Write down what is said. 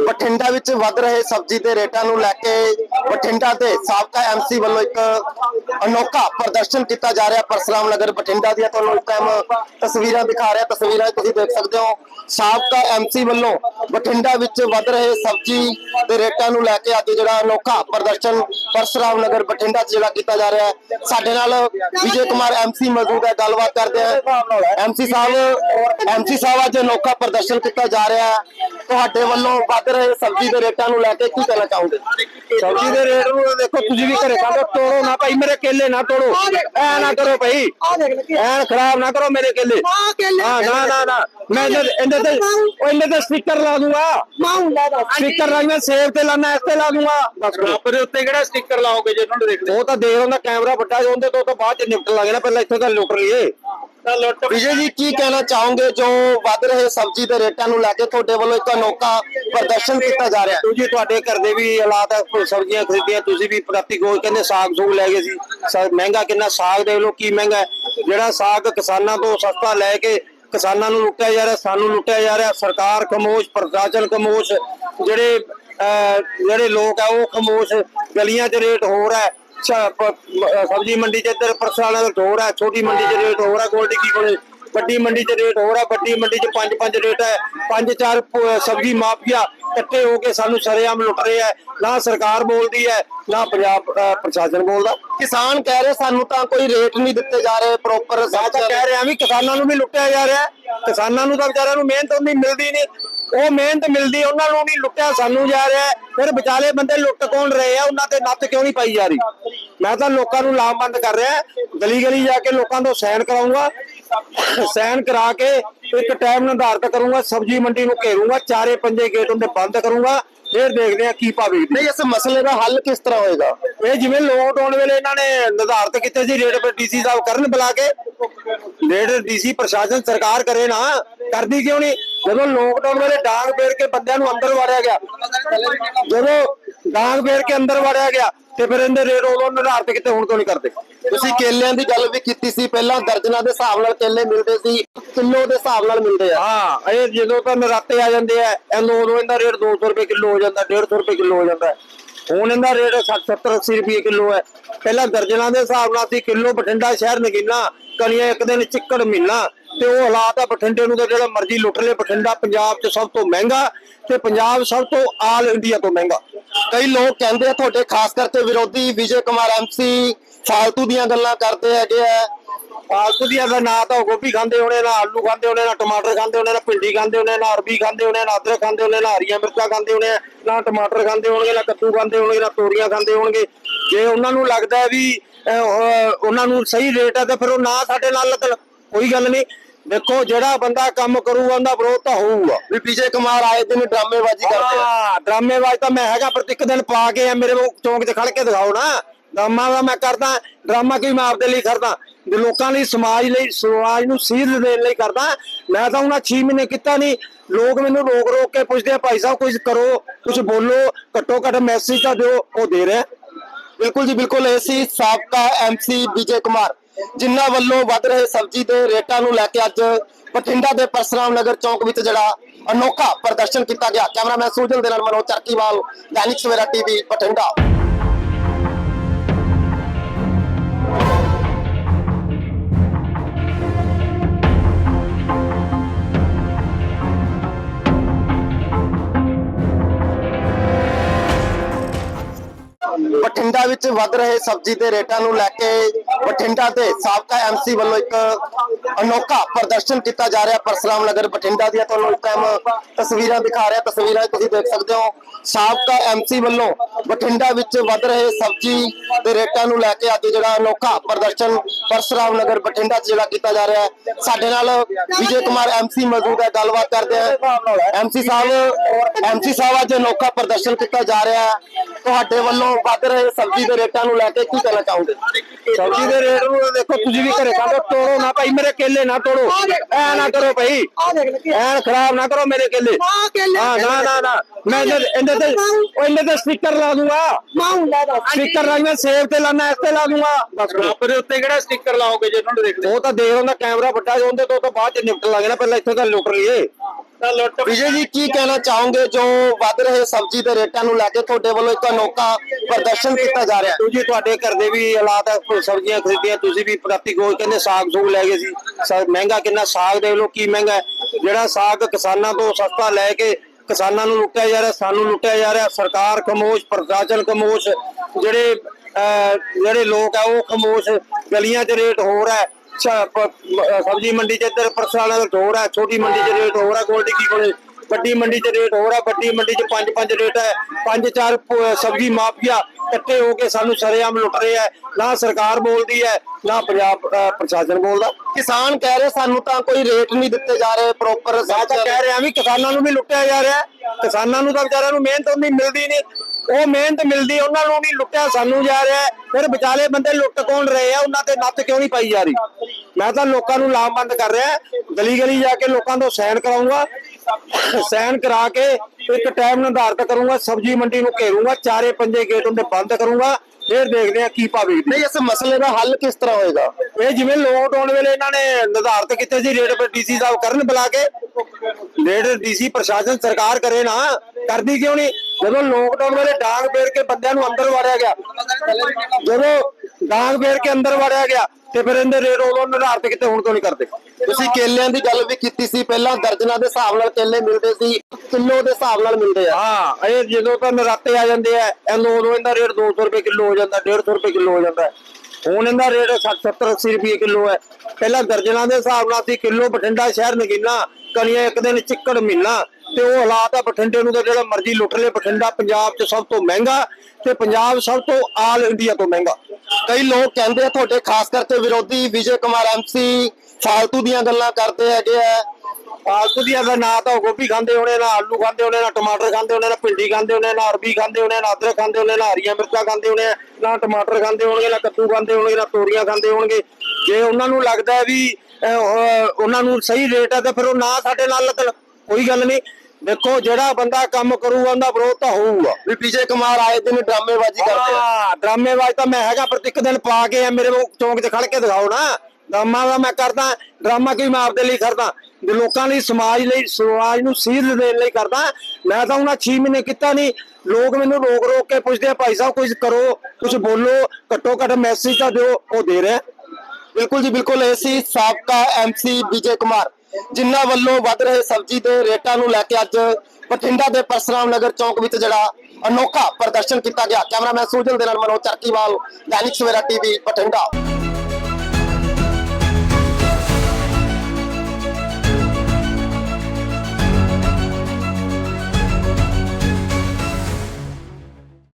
ਬਠਿੰਡਾ ਵਿੱਚ ਵੱਧ ਰਹੇ ਸਬਜ਼ੀ ਦੇ ਰੇਟਾਂ ਨੂੰ ਲੈ ਕੇ ਬਠਿੰਡਾ ਦੇ ਸਾਬਕਾ ਐਮਸੀ ਵੱਲੋਂ ਇੱਕ ਅਨੋਖਾ ਪ੍ਰਦਰਸ਼ਨ ਕੀਤਾ ਜਾ ਰਿਹਾ। ਪਰਸਰਾਮ ਨਗਰ ਬਠਿੰਡਾ ਦੀਆਂ ਤੁਹਾਨੂੰ ਇਸ ਟਾਈਮ ਤਸਵੀਰਾਂ ਦਿਖਾ ਰਿਹਾ। ਤਸਵੀਰਾਂ ਤੁਸੀਂ ਦੇਖ ਸਕਦੇ ਹੋ। ਸਾਬਕਾ ਐਮਸੀ ਵੱਲੋਂ ਬਠਿੰਡਾ ਵਿੱਚ ਵੱਧ ਰਹੇ ਸਬਜ਼ੀ ਦੇ ਰੇਟਾਂ ਨੂੰ ਲੈ ਕੇ ਅੱਜ ਜਿਹੜਾ ਅਨੋਖਾ ਪ੍ਰਦਰਸ਼ਨ ਪਰਸਰਾਮ ਨਗਰ ਬਠਿੰਡਾ 'ਚ ਜਿਹੜਾ ਕੀਤਾ ਜਾ ਰਿਹਾ ਹੈ। ਸਾਡੇ ਨਾਲ ਵਿਜੇ ਕੁਮਾਰ ਐਮਸੀ ਮੌਜੂਦ ਹੈ। ਗੱਲਬਾਤ ਕਰਦੇ ਆ। ਐਮਸੀ ਸਾਹਿਬ ਐਮਸੀ ਸਾਹਿਬ ਅੱਜ ਅਨੋਖਾ ਪ੍ਰਦਰਸ਼ਨ ਕੀਤਾ ਜਾ ਰਿਹਾ ਹੈ। ਤੁਹਾਡੇ ਵੱਲੋਂ ਵੱਧ ਰਹੇ ਸਬਜ਼ੀ ਦੇ ਰੇਟਾਂ ਨੂੰ ਲੈ ਕੇ ਕੀ ਕਹਿਣਾ ਚਾਹੋਗੇ? ਸਬਜ਼ੀ ਦੇ ਰੇਟ ਨੂੰ ਦੇਖੋ ਤੁਸੀਂ ਵੀ ਘਰੇ ਖਾਓ ਤੋੜੋ ਨਾ ਭਾਈ ਮੇਰੇ ਕੇਲੇ ਨਾ ਤੋੜੋ। ਐ ਨਾ ਕਰੋ ਭਾਈ। ਐਨ ਖਰਾਬ ਨਾ ਕਰੋ ਮੇਰੇ ਕੇਲੇ। ਹਾਂ ਨਾ ਨਾ ਨਾ। ਮੈਂ ਇਹਦੇ ਇਹਦੇ ਤੇ ਉਹ ਇਹਦੇ ਤੇ ਸਟicker ਲਾ ਦੂੰਗਾ। ਸਟicker ਲਾ ਮੈਂ ਸੇਵ ਤੇ ਲਾਣਾ ਇਸ ਤੇ ਲਾ ਦੂੰਗਾ। ਪਰ ਉੱਤੇ ਕਿਹੜਾ ਸਟicker ਲਾਓਗੇ ਜੇ ਤੁਹਾਨੂੰ ਦੇਖਦੇ ਉਹ ਤਾਂ ਦੇਖ ਹੁੰਦਾ ਕੈਮਰਾ ਵੱਡਾ ਜੋ ਉਹਦੇ ਤੋਂ ਤਾਂ ਬਾਅਦ ਚ ਨਿਪਟ ਲੱਗੇ ਨਾ ਪਹਿਲਾਂ ਇੱਥੇ ਤਾਂ ਲੁੱਟ ਲਈਏ। ਤਾਂ ਲੁੱਟ ਵਿਜੇ ਜੀ ਕੀ ਕਹਿਣਾ ਚਾਹੋਗੇ? ਜੋ ਵੱਧ ਰਹੇ ਸਬਜ਼ੀ ਦੇ ਰੇਟਾਂ ਨੂੰ ਲੈ ਕੇ ਤੁਹਾਡੇ ਵੱਲੋਂ ਇੱਕ ਅਨੋਖਾ ਪ੍ਰਦਰਸ਼ਨ ਕੀਤਾ ਜਾ ਰਿਹਾ। ਹੈ ਤੁਸੀਂ ਤੁਹਾਡੇ ਘਰ ਦੇ ਵੀ ਹਾਲਾਤ ਕੋਈ ਸਬਜ਼ੀਆਂ ਖਰੀਦੀਆਂ ਤੁਸੀਂ ਵੀ ਪ੍ਰਤੀ ਗੋਲ ਕਹਿੰਦੇ ਸਾਗ ਸੂਗ ਲੈ ਗਏ ਸੀ। ਮਹਿੰਗਾ ਕਿੰਨਾ ਸਾਗ ਦੇਖ ਲਓ ਕੀ ਮਹਿੰਗਾ ਹੈ। ਜਿਹੜਾ ਸਾਗ ਕਿਸਾਨਾਂ ਤੋਂ ਸਸਤਾ ਲੈ ਕੇ ਕਿਸਾਨਾਂ ਨੂੰ ਲੁੱਟਿਆ ਜਾ ਰਿਹਾ ਸਾਨੂੰ ਲੁੱਟਿਆ ਜਾ ਰਿਹਾ। ਸਰਕਾਰ ਖਮੋਸ਼ ਪ੍ਰਸ਼ਾਸਨ ਖਮੋਸ਼ ਜਿਹੜੇ ਜਿਹੜੇ ਲੋਕ ਆ ਉਹ ਖਮੋਸ਼ ਗਲੀਆਂ 'ਚ ਰੇਟ ਹੋ ਰਿਹਾ ਹੈ। ਸਬਜ਼ੀ ਮੰਡੀ 'ਚ ਇੱਧਰ ਪਰਸਾਲਾ ਦਾ ਹੋ ਰਿਹਾ ਛੋਟੀ ਮੰਡੀ 'ਚ ਰੇਟ ਹੋ ਰਿਹਾ ਗੋਲਡੀ ਕੀ ਕੋਲੇ? ਵੱਡੀ ਮੰਡੀ 'ਚ ਰੇਟ ਹੋ ਰਿਹਾ ਵੱਡੀ ਮੰਡੀ 'ਚ ਪੰਜ ਪੰਜ ਰੇਟ ਹੈ ਪੰਜ ਚਾਰ ਸਬਜ਼ੀ ਮਾਫੀਆ ਇਕੱਠੇ ਹੋ ਕੇ ਸਾਨੂੰ ਸਰੇਆਮ ਲੁੱਟ ਰਹੇ ਹੈ ਨਾ ਸਰਕਾਰ ਬੋਲਦੀ ਹੈ ਨਾ ਪੰਜਾਬ ਪ੍ਰਸ਼ਾਸਨ ਬੋਲਦਾ। ਕਿਸਾਨ ਕਹਿ ਰਹੇ ਸਾਨੂੰ ਤਾਂ ਕੋਈ ਰੇਟ ਨਹੀਂ ਦਿੱਤੇ ਜਾ ਰਹੇ ਪ੍ਰੋਪਰ ਤਾਂ ਕਹਿ ਰਿਹਾ ਵੀ ਕਿਸਾਨਾਂ ਨੂੰ ਵੀ ਲੁੱਟਿਆ ਜਾ ਰਿਹਾ ਹੈ। ਕਿਸਾਨਾਂ ਨੂੰ ਤਾਂ ਵਿਚਾਰਿਆਂ ਨੂੰ ਮਿਹਨਤ ਨਹੀਂ ਮਿਲਦੀ ਨਹੀਂ। ਉਹ ਮਿਹਨਤ ਮਿਲਦੀ ਉਹਨਾਂ ਨੂੰ ਨਹੀਂ ਲੁੱਟਿਆ ਸਾਨੂੰ ਜਾ ਰਿਹਾ। ਫਿਰ ਵਿਚਾਲੇ ਬੰਦੇ ਲੁੱਟ ਕੌਣ ਰਹੇ ਆ? ਉਹਨਾਂ ਤੇ ਨੱਥ ਕਿਉਂ ਨਹੀਂ ਪਾਈ ਜਾ ਰਹੀ? ਮੈਂ ਤਾਂ ਲੋਕਾਂ ਨੂੰ ਲਾਮਬੰਦ ਕਰ ਰਿਹਾ ਗਲੀ ਗਲੀ ਜਾ ਕੇ ਲੋਕਾਂ ਤੋਂ ਸਾਈਨ ਕਰਾਉਂਗਾ। ਸਾਈਨ ਕਰਾ ਕੇ ਇੱਕ ਟਾਈਮ ਨਿਰਧਾਰਤ ਕਰੂੰਗਾ ਸਬਜ਼ੀ ਮੰਡੀ ਨੂੰ ਘੇਰੂੰਗਾ ਚਾਰੇ ਪੰਜੇ ਗੇਟ ਉਹਦੇ ਬੰਦ ਕਰੂੰਗਾ। ਫਿਰ ਦੇਖਦੇ ਆ ਕੀ ਭਾਵੇਂ ਨਹੀਂ ਇਸ ਮਸਲੇ ਦਾ ਹੱਲ ਕਿਸ ਤਰ੍ਹਾਂ ਹੋਏਗਾ? ਇਹ ਜਿਵੇਂ ਲੋਕਡਾਊਨ ਵੇਲੇ ਇਹਨਾਂ ਨੇ ਨਿਰਧਾਰਤ ਕੀਤੇ ਸੀ ਰੇਟ ਪਰ ਡੀਸੀ ਸਾਹਿਬ ਕਰਨ ਬੁਲਾ ਕੇ। ਰੇਟ ਡੀਸੀ ਪ੍ਰਸ਼ਾਸਨ ਸਰਕਾਰ ਕਰੇ ਨਾ ਕਰਦੀ ਕਿਉਂ ਨਹੀਂ? ਜਦੋਂ ਲੋਕਡਾਊਨ ਵੇਲੇ ਡਾਂਗ ਫੇਰ ਕੇ ਬੰਦਿਆਂ ਨੂੰ ਅੰਦਰ ਵਾੜਿਆ ਗਿਆ। ਜਦੋਂ ਡਾਂਗ ਫੇਰ ਕੇ ਅੰਦਰ ਵਾੜਿਆ ਗਿਆ, ਤੇ ਫਿਰ ਇਹਦੇ ਰੇਟ ਉਦੋਂ ਨਿਰਧਾਰਤ ਕੀਤੇ, ਹੁਣ ਕਿਉਂ ਨਹੀਂ ਕਰਦੇ? ਤੁਸੀਂ ਕੇਲਿਆਂ ਦੀ ਗੱਲ ਵੀ ਕੀਤੀ ਸੀ, ਪਹਿਲਾਂ ਦਰਜਨਾਂ ਦੇ ਹਿਸਾਬ ਨਾਲ ਕੇਲੇ ਮਿਲਦੇ ਸੀ, ਕਿਲੋ ਦੇ ਹਿਸਾਬ ਨਾਲ ਮਿਲਦੇ ਆ। ਹਾਂ, ਇਹ ਜਦੋਂ ਤਾਂ ਨਰਾਤੇ ਆ ਜਾਂਦੇ ਆ ਇਹਨੂੰ ਉਦੋਂ ਇਹਦਾ ਰੇਟ 200 ਰੁਪਏ ਕਿਲੋ ਹੋ ਜਾਂਦਾ 150 ਰੁਪਏ ਕਿਲੋ ਹੋ ਜਾਂਦਾ। ਹੁਣ ਇਹਦਾ ਰੇਟ 60 70 80 ਰੁਪਏ ਕਿਲੋ ਹੈ। ਪਹਿਲਾਂ ਦਰਜਨਾਂ ਦੇ ਹਿਸਾਬ ਨਾਲ ਸੀ, ਕਿਲੋ ਬਠਿੰਡਾ ਸ਼ਹਿਰ ਨਗੀਨਾ ਕਲੀਆਂ ਇੱਕ ਦਿਨ ਚਿੱਕੜ ਮਹੀਨਾ। ਤੇ ਉਹ ਹਾਲਾਤ ਆ ਬਠਿੰਡੇ ਨੂੰ ਤਾਂ ਜਿਹੜਾ ਮਰਜ਼ੀ ਲੁੱਟ ਲੇ ਬਠਿੰਡਾ ਪੰਜਾਬ 'ਚ ਸਭ ਤੋਂ ਮਹਿੰਗਾ ਤੇ ਪੰਜਾਬ ਸਭ ਤੋਂ ਆਲ ਇੰਡੀਆ ਤੋਂ ਮਹਿੰਗਾ। ਕਈ ਲੋਕ ਕਹਿੰਦੇ ਆ ਤੁਹਾਡੇ ਖਾਸ ਕਰਕੇ ਵਿਰੋਧੀ ਵਿਜੇ ਕੁਮਾਰ ਐਮਸੀ ਫਾਲਤੂ ਦੀਆਂ ਗੱਲਾਂ ਕਰਦੇ ਹੈਗੇ ਆ। ਫਾਲਤੂ ਦੀਆਂ ਦਾ ਨਾ ਤਾਂ ਉਹ ਗੋਭੀ ਖਾਂਦੇ ਹੋਣੇ, ਨਾ ਆਲੂ ਖਾਂਦੇ ਹੋਣੇ, ਨਾ ਟਮਾਟਰ ਖਾਂਦੇ ਹੋਣੇ, ਨਾ ਭਿੰਡੀ ਖਾਂਦੇ ਹੋਣੇ, ਨਾ ਅਰਬੀ ਖਾਂਦੇ ਹੋਣੇ, ਨਾ ਅਦਰਕ ਖਾਂਦੇ ਹੋਣੇ, ਨਾ ਹਰੀਆਂ ਮਿਰਚਾਂ ਖਾਂਦੇ ਹੋਣੇ, ਨਾ ਟਮਾਟਰ ਖਾਂਦੇ ਹੋਣਗੇ, ਨਾ ਕੱਦੂ ਖਾਂਦੇ ਹੋਣਗੇ, ਨਾ ਤੋਰੀਆਂ ਖਾਂਦੇ ਹੋਣਗੇ। ਜੇ ਉਹਨਾਂ ਨੂੰ ਲੱਗਦਾ ਵੀ ਉਹਨਾਂ ਨੂੰ ਸਹੀ ਰੇਟ ਹੈ ਤੇ ਫਿਰ ਉਹ ਨਾ ਸਾਡੇ ਨਾਲ ਲੱਗਣ ਕੋਈ ਗੱਲ ਨਹੀਂ। ਦੇਖੋ ਜਿਹੜਾ ਬੰਦਾ ਕੰਮ ਕਰੂਗਾ ਉਹਦਾ ਵਿਰੋਧ ਤਾਂ ਹੋਊਗਾ। ਵੀ ਵਿਜੇ ਕੁਮਾਰ ਆਏ ਦਿਨ ਡਰਾਮੇਬਾਜ਼ੀ ਕਰਦੇ ਆ। ਡਰਾਮੇਬਾਜ਼ ਤਾਂ ਮੈਂ ਹੈਗਾ ਪਰ ਇੱਕ ਦਿਨ ਪਾ ਕੇ ਆ ਮੇਰੇ ਚੌਂਕ 'ਚ ਖੜ ਕੇ ਦਿਖਾਓ ਨਾ। ਡਰਾਮਾ ਦਾ ਮੈਂ ਕਰਦਾ ਡਰਾਮਾ ਕੀ ਮੈਂ ਆਪਦੇ ਲਈ ਕਰਦਾ? ਜੇ ਲੋਕਾਂ ਲਈ ਸਮਾਜ ਲਈ ਸਮਾਜ ਨੂੰ ਸੀਰ ਦੇਣ ਲਈ ਕਰਦਾ। ਮੈਂ ਤਾਂ ਉਹਨਾਂ 6 ਮਹੀਨੇ ਕੀਤਾ ਨਹੀਂ। ਲੋਕ ਮੈਨੂੰ ਰੋਕ ਰੋਕ ਕੇ ਪੁੱਛਦੇ ਆ ਭਾਈ ਸਾਹਿਬ ਕੁਝ ਕਰੋ ਕੁਝ ਬੋਲੋ ਘੱਟੋ ਘੱਟ ਮੈਸੇਜ ਤਾਂ ਦਿਓ ਉਹ ਦੇ ਰਿਹਾ ਬਿਲਕੁਲ ਜੀ ਬਿਲਕੁਲ। ਇਹ ਸੀ ਸਾਬਕਾ ਐਮਸੀ ਵਿਜੇ ਕੁਮਾਰ। ਜਿਨ੍ਹਾਂ ਵੱਲੋਂ ਵੱਧ ਰਹੇ ਸਬਜ਼ੀ ਦੇ ਰੇਟਾਂ ਨੂੰ ਲੈ ਕੇ ਅੱਜ ਬਠਿੰਡਾ ਦੇ ਪਰਸਰਾਮ ਨਗਰ ਚੌਂਕ ਵਿੱਚ ਜਿਹੜਾ ਅਨੋਖਾ ਪ੍ਰਦਰਸ਼ਨ ਕੀਤਾ ਗਿਆ। ਕੈਮਰਾਮੈਨ ਸੂਜਲ ਦੇ ਨਾਲ ਮਨੋਜ ਚਰਕੀਵਾਲ ਦੈਨਿਕ ਸਵੇਰਾ ਟੀਵੀ, ਬਠਿੰਡਾ। ਬਠਿੰਡਾ ਵਿੱਚ ਵੱਧ ਰਹੇ ਸਬਜ਼ੀ ਦੇ ਰੇਟਾਂ ਨੂੰ ਲੈ ਕੇ ਬਠਿੰਡਾ ਦੇ ਸਾਬਕਾ ਐਮਸੀ ਵੱਲੋਂ ਇੱਕ ਅਨੋਖਾ ਪ੍ਰਦਰਸ਼ਨ ਕੀਤਾ ਜਾ ਰਿਹਾ। ਪਰਸਰਾਮ ਨਗਰ ਬਠਿੰਡਾ ਦੀਆਂ ਤੁਹਾਨੂੰ ਇਸ ਟਾਈਮ ਤਸਵੀਰਾਂ ਦਿਖਾ ਰਿਹਾ। ਤਸਵੀਰਾਂ ਤੁਸੀਂ ਦੇਖ ਸਕਦੇ ਹੋ, ਸਾਬਕਾ ਐਮਸੀ ਵੱਲੋਂ ਬਠਿੰਡਾ ਵਿੱਚ ਵੱਧ ਰਹੇ ਸਬਜ਼ੀ ਦੇ ਰੇਟਾਂ ਨੂੰ ਲੈ ਕੇ ਅੱਜ ਜਿਹੜਾ ਅਨੋਖਾ ਪ੍ਰਦਰਸ਼ਨ ਪਰਸਰਾਮ ਨਗਰ ਬਠਿੰਡਾ 'ਚ ਜਿਹੜਾ ਕੀਤਾ ਜਾ ਰਿਹਾ ਹੈ। ਸਾਡੇ ਨਾਲ ਵਿਜੇ ਕੁਮਾਰ ਐਮਸੀ ਮੌਜੂਦ ਹੈ, ਗੱਲਬਾਤ ਕਰਦੇ ਆ ਐਮਸੀ ਸਾਹਿਬ ਐਮਸੀ ਸਾਹਿਬ ਅੱਜ ਅਨੋਖਾ ਪ੍ਰਦਰਸ਼ਨ ਕੀਤਾ ਜਾ ਰਿਹਾ ਹੈ। ਤੁਹਾਡੇ ਵੱਲੋਂ ਵੱਧ ਰਹੇ ਸਬਜ਼ੀ ਦੇ ਰੇਟਾਂ ਨੂੰ ਲੈ ਕੇ ਕੀ ਕਹਿਣਾ ਚਾਹੋਗੇ? ਸਬਜ਼ੀ ਦੇ ਰੇਟ ਨੂੰ ਦੇਖੋ ਤੁਸੀਂ ਵੀ ਘਰੇ ਖਾਓ ਤੋੜੋ ਨਾ ਭਾਈ ਮੇਰੇ ਕੇਲੇ ਨਾ ਤੋੜੋ। ਐ ਨਾ ਕਰੋ ਭਾਈ। ਐਨ ਖਰਾਬ ਨਾ ਕਰੋ ਮੇਰੇ ਕੇਲੇ। ਹਾਂ ਨਾ ਨਾ ਨਾ। ਮੈਂ ਇਹਦੇ ਇਹਦੇ ਤੇ ਉਹ ਇਹਦੇ ਤੇ ਸਟicker ਲਾ ਦੂੰਗਾ। ਸਟicker ਲਾ ਮੈਂ ਸੇਵ ਤੇ ਲਾਣਾ ਇਸ ਤੇ ਲਾ ਦੂੰਗਾ। ਬਸ ਉੱਤੇ ਕਿਹੜਾ ਸਟicker ਲਾਓਗੇ ਜੇ ਤੁਹਾਨੂੰ ਦੇਖਦੇ ਉਹ ਤਾਂ ਦੇਖ ਹੁੰਦਾ ਕੈਮਰਾ ਵੱਡਾ ਜੋ ਉਹਦੇ ਤੋਂ ਤਾਂ ਬਾਅਦ ਚ ਨਿਪਟ ਲੱਗੇ ਨਾ ਪਹਿਲਾਂ ਇੱਥੇ ਤਾਂ ਲੁੱਟ ਲਈਏ। ਵਿਜੇ ਜੀ ਕੀ ਕਹਿਣਾ ਚਾਹੋਗੇ? ਜੋ ਵੱਧ ਰਹੇ ਸਬਜ਼ੀ ਦੇ ਰੇਟਾਂ ਨੂੰ ਲੈ ਕੇ ਤੁਹਾਡੇ ਵੱਲੋਂ ਇੱਕ ਅਨੋਖਾ ਪ੍ਰਦਰਸ਼ਨ ਕੀਤਾ ਜਾ ਰਿਹਾ। ਹੈ ਤੁਸੀਂ ਤੁਹਾਡੇ ਘਰ ਦੇ ਵੀ ਹਾਲਾਤ ਹੈ ਕੋਈ ਸਬਜ਼ੀਆਂ ਖਰੀਦੀਆਂ ਤੁਸੀਂ ਵੀ ਪ੍ਰਤੀ ਗੋਲ ਕਹਿੰਦੇ ਸਾਗ ਸੂਗ ਲੈ ਗਏ ਸੀ। ਮਹਿੰਗਾ ਕਿੰਨਾ ਸਾਗ ਦੇਖ ਲਓ ਕੀ ਮਹਿੰਗਾ ਜਿਹੜਾ ਸਾਗ ਕਿਸਾਨਾਂ ਤੋਂ ਸਸਤਾ ਲੈ ਕੇ ਕਿਸਾਨਾਂ ਨੂੰ ਲੁੱਟਿਆ ਜਾ ਰਿਹਾ ਸਾਨੂੰ ਲੁੱਟਿਆ ਜਾ ਰਿਹਾ। ਸਰਕਾਰ ਖਮੋਸ਼ ਪ੍ਰਸ਼ਾਸਨ ਖਮੋਸ਼ ਜਿਹੜੇ ਅਹ, ਜਿਹੜੇ ਲੋਕ ਆ ਉਹ ਖਮੋਸ਼ ਗਲੀਆਂ 'ਚ ਰੇਟ ਹੋ ਰਿਹਾ ਸਬਜ਼ੀ ਮੰਡੀ 'ਚ ਇੱਧਰ ਪਰਸਾਲਾ ਦਾ ਹੋ ਰਿਹਾ ਛੋਟੀ ਮੰਡੀ 'ਚ ਰੇਟ ਹੋ ਰਿਹਾ ਗੋਲਡੀ ਕੀ ਕੋਲੇ। ਵੱਡੀ ਮੰਡੀ 'ਚ ਰੇਟ ਹੋ ਰਿਹਾ ਵੱਡੀ ਮੰਡੀ 'ਚ ਪੰਜ ਪੰਜ ਰੇਟ ਹੈ। ਪੰਜ ਚਾਰ ਪ- ਸਬਜ਼ੀ ਮਾਫੀਆ ਇਕੱਠੇ ਹੋ ਕੇ ਸਾਨੂੰ ਸਰੇਆਮ ਲੁੱਟ ਰਹੇ ਹੈ। ਨਾ ਸਰਕਾਰ ਬੋਲਦੀ ਹੈ ਨਾ ਪੰਜਾਬ ਪ੍ਰਸ਼ਾਸਨ ਬੋਲਦਾ। ਕਿਸਾਨ ਕਹਿ ਰਹੇ ਸਾਨੂੰ ਤਾਂ ਕੋਈ ਰੇਟ ਨਹੀਂ ਦਿੱਤੇ ਜਾ ਰਹੇ ਪ੍ਰੋਪਰ ਤਾਂ ਕਹਿ ਰਿਹਾ ਵੀ ਕਿਸਾਨਾਂ ਨੂੰ ਵੀ ਲੁੱਟਿਆ ਜਾ ਰਿਹਾ। ਕਿਸਾਨਾਂ ਨੂੰ ਤਾਂ ਵਿਚਾਰਿਆਂ ਨੂੰ ਮਿਹਨਤ ਉਹਦੀ ਮਿਲਦੀ ਨਹੀਂ। ਉਹ ਮਿਹਨਤ ਮਿਲਦੀ ਉਹਨਾਂ ਨੂੰ ਨਹੀਂ ਲੁੱਟਿਆ ਸਾਨੂੰ ਜਾ ਰਿਹਾ। ਫਿਰ ਵਿਚਾਲੇ ਬੰਦੇ ਲੁੱਟ ਕੌਣ ਰਹੇ ਆ? ਉਹਨਾਂ ਤੇ ਨੱਥ ਕਿਉਂ ਨਹੀਂ ਪਾਈ ਜਾ ਰਹੀ? ਮੈਂ ਤਾਂ ਲੋਕਾਂ ਨੂੰ ਲਾਮਬੰਦ ਕਰ ਰਿਹਾ ਗਲੀ ਗਲੀ ਜਾ ਕੇ ਲੋਕਾਂ ਤੋਂ ਸਾਈਨ ਕਰਾਉਂਗਾ। ਸਾਈਨ ਕਰਾ ਕੇ ਇੱਕ ਟਾਈਮ ਨਿਰਧਾਰਤ ਕਰੂੰਗਾ ਸਬਜ਼ੀ ਮੰਡੀ ਨੂੰ ਘੇਰੂੰਗਾ ਚਾਰੇ ਪੰਜੇ ਗੇਟ ਉਹਦੇ ਬੰਦ ਕਰੂੰਗਾ। ਫਿਰ ਦੇਖਦੇ ਆ ਕੀ ਵਿਕਦੀ ਨਹੀਂ ਇਸ ਮਸਲੇ ਦਾ ਹੱਲ ਕਿਸ ਤਰ੍ਹਾਂ ਹੋਏਗਾ? ਇਹ ਜਿਵੇਂ ਲੋਕਡਾਊਨ ਵੇਲੇ ਇਹਨਾਂ ਨੇ ਨਿਰਧਾਰਤ ਕੀਤੇ ਸੀ ਰੇਟ ਪਰ ਡੀਸੀ ਸਾਹਿਬ ਕਰਨ ਬੁਲਾ ਕੇ। ਰੇਟ ਡੀਸੀ ਪ੍ਰਸ਼ਾਸਨ ਸਰਕਾਰ ਕਰੇ ਨਾ ਕਰਦੀ ਕਿਉਂ ਨਹੀਂ? ਜਦੋਂ ਲੋਕਡਾਊਨ ਵੇਲੇ ਡਾਂਗ ਫੇਰ ਕੇ ਬੰਦਿਆਂ ਨੂੰ ਅੰਦਰ ਵਾੜਿਆ ਗਿਆ। ਜਦੋਂ ਡਾਂਗ ਫੇਰ ਕੇ ਅੰਦਰ ਵਾੜਿਆ ਗਿਆ, ਤੇ ਫਿਰ ਇਹਦੇ ਰੇਟ ਉਦੋਂ ਨਿਰਧਾਰਤ ਕੀਤੇ, ਹੁਣ ਕਿਉਂ ਨਹੀਂ ਕਰਦੇ? ਤੁਸੀਂ ਕੇਲਿਆਂ ਦੀ ਗੱਲ ਵੀ ਕੀਤੀ ਸੀ, ਪਹਿਲਾਂ ਦਰਜਨਾਂ ਦੇ ਹਿਸਾਬ ਨਾਲ ਕੇਲੇ ਮਿਲਦੇ ਸੀ, ਕਿਲੋ ਦੇ ਹਿਸਾਬ ਨਾਲ ਮਿਲਦੇ ਆ। ਹਾਂ, ਇਹ ਜਦੋਂ ਤਾਂ ਨਰਾਤੇ ਆ ਜਾਂਦੇ ਆ ਇਹਨੂੰ ਉਦੋਂ ਇਹਦਾ ਰੇਟ 200 ਰੁਪਏ ਕਿਲੋ ਹੋ ਜਾਂਦਾ 150 ਰੁਪਏ ਕਿਲੋ ਹੋ ਜਾਂਦਾ। ਹੁਣ ਇਹਦਾ ਰੇਟ 60 70 80 ਰੁਪਏ ਕਿਲੋ ਹੈ। ਪਹਿਲਾਂ ਦਰਜਨਾਂ ਦੇ ਹਿਸਾਬ ਨਾਲ ਸੀ, ਕਿਲੋ ਬਠਿੰਡਾ ਸ਼ਹਿਰ ਨਗੀਨਾ ਕਣੀਆਂ ਇੱਕ ਦਿਨ ਚਿੱਕੜ ਮਿਲਣਾ ਤੇ ਉਹ ਹਾਲਾਤ ਆ ਬਠਿੰਡੇ ਨੂੰ ਤਾਂ ਜਿਹੜਾ ਮਰਜ਼ੀ ਲੁੱਟ ਲੇ ਬਠਿੰਡਾ ਪੰਜਾਬ 'ਚ ਸਭ ਤੋਂ ਮਹਿੰਗਾ ਤੇ ਪੰਜਾਬ ਸਭ ਤੋਂ ਆਲ ਇੰਡੀਆ ਤੋਂ ਮਹਿੰਗਾ। ਕਈ ਲੋਕ ਕਹਿੰਦੇ ਆ, ਤੁਹਾਡੇ ਖਾਸ ਕਰਕੇ ਵਿਰੋਧੀ ਵਿਜੇ ਕੁਮਾਰ ਐਮਸੀ ਫਾਲਤੂ ਦੀਆਂ ਗੱਲਾਂ ਕਰਦੇ ਹੈਗੇ ਆ। ਫਾਲਤੂ ਦੀਆਂ ਦਾ ਨਾ ਤਾਂ ਗੋਭੀ ਖਾਂਦੇ ਹੋਣੇ, ਨਾ ਆਲੂ ਖਾਂਦੇ ਹੋਣੇ, ਨਾ ਟਮਾਟਰ ਖਾਂਦੇ ਹੋਣੇ, ਨਾ ਭਿੰਡੀ ਖਾਂਦੇ ਹੋਣੇ, ਨਾ ਅਰਬੀ ਖਾਂਦੇ ਹੋਣੇ, ਨਾ ਅਦਰਕ ਖਾਂਦੇ ਹੋਣੇ, ਨਾ ਹਰੀਆਂ ਮਿਰਚਾਂ ਖਾਂਦੇ ਹੋਣੇ, ਨਾ ਟਮਾਟਰ ਖਾਂਦੇ ਹੋਣਗੇ, ਨਾ ਕੱਦੂ ਖਾਂਦੇ ਹੋਣਗੇ, ਨਾ ਤੋਰੀਆਂ ਖਾਂਦੇ ਹੋਣਗੇ। ਜੇ ਉਹਨਾਂ ਨੂੰ ਲੱਗਦਾ ਵੀ ਉਹਨਾਂ ਨੂੰ ਸਹੀ ਰੇਟ ਹੈ ਤਾਂ ਫਿਰ ਉਹ ਨਾ ਸਾਡੇ ਨਾਲ ਲੱਗਣ ਕੋਈ ਗੱਲ ਨਹੀਂ। ਦੇਖੋ ਜਿਹੜਾ ਬੰਦਾ ਕੰਮ ਕਰੂਗਾ ਉਹਦਾ ਵਿਰੋਧ ਤਾਂ ਹੋਊਗਾ। ਵੀ ਵਿਜੇ ਕੁਮਾਰ ਆਏ ਦਿਨ ਡਰਾਮੇਬਾਜ਼ੀ ਕਰਦੇ ਆ। ਡਰਾਮੇਬਾਜ਼ ਤਾਂ ਮੈਂ ਹੈਗਾ ਪਰ ਇੱਕ ਦਿਨ ਪਾ ਕੇ ਆ ਮੇਰੇ ਚੌਂਕ 'ਚ ਖੜ ਕੇ ਦਿਖਾਓ ਨਾ। ਡਰਾਮਾ ਦਾ ਮੈਂ ਕਰਦਾ ਡਰਾਮਾ ਕੀ ਮੈਂ ਆਪਦੇ ਲਈ ਕਰਦਾ। ਵੀ ਲੋਕਾਂ ਲਈ ਸਮਾਜ ਲਈ ਸਮਾਜ ਨੂੰ ਸੀਧ ਦੇਣ ਲਈ ਕਰਦਾ। ਮੈਂ ਤਾਂ ਉਹਨਾਂ 6 ਮਹੀਨੇ ਕੀਤਾ ਨਹੀਂ। ਲੋਕ ਮੈਨੂੰ ਰੋਕ ਰੋਕ ਕੇ ਪੁੱਛਦੇ ਆ ਭਾਈ ਸਾਹਿਬ ਕੁਝ ਕਰੋ ਕੁਝ ਬੋਲੋ। ਘੱਟੋ ਘੱਟ ਮੈਸੇਜ ਤਾਂ ਦਿਓ ਉਹ ਦੇ ਰਿਹਾ। ਬਿਲਕੁਲ ਜੀ, ਬਿਲਕੁਲ ਇਹ ਸੀ ਸਾਬਕਾ ਐਮਸੀ ਵਿਜੇ ਕੁਮਾਰ, ਜਿਨ੍ਹਾਂ ਵੱਲੋਂ ਵੱਧ ਰਹੇ ਸਬਜ਼ੀ ਦੇ ਰੇਟਾਂ ਨੂੰ ਲੈ ਕੇ ਅੱਜ ਬਠਿੰਡਾ ਦੇ ਪਰਸਰਾਮ ਨਗਰ ਚੌਂਕ ਵਿੱਚ ਜਿਹੜਾ ਅਨੋਖਾ ਪ੍ਰਦਰਸ਼ਨ ਕੀਤਾ ਗਿਆ। ਕੈਮਰਾਮੈਨ ਸੂਜਲ ਦੇ ਨਾਲ ਮਨੋਜ ਚਰਕੀਵਾਲ ਦੈਨਿਕ ਸਵੇਰਾ ਟੀਵੀ, ਬਠਿੰਡਾ।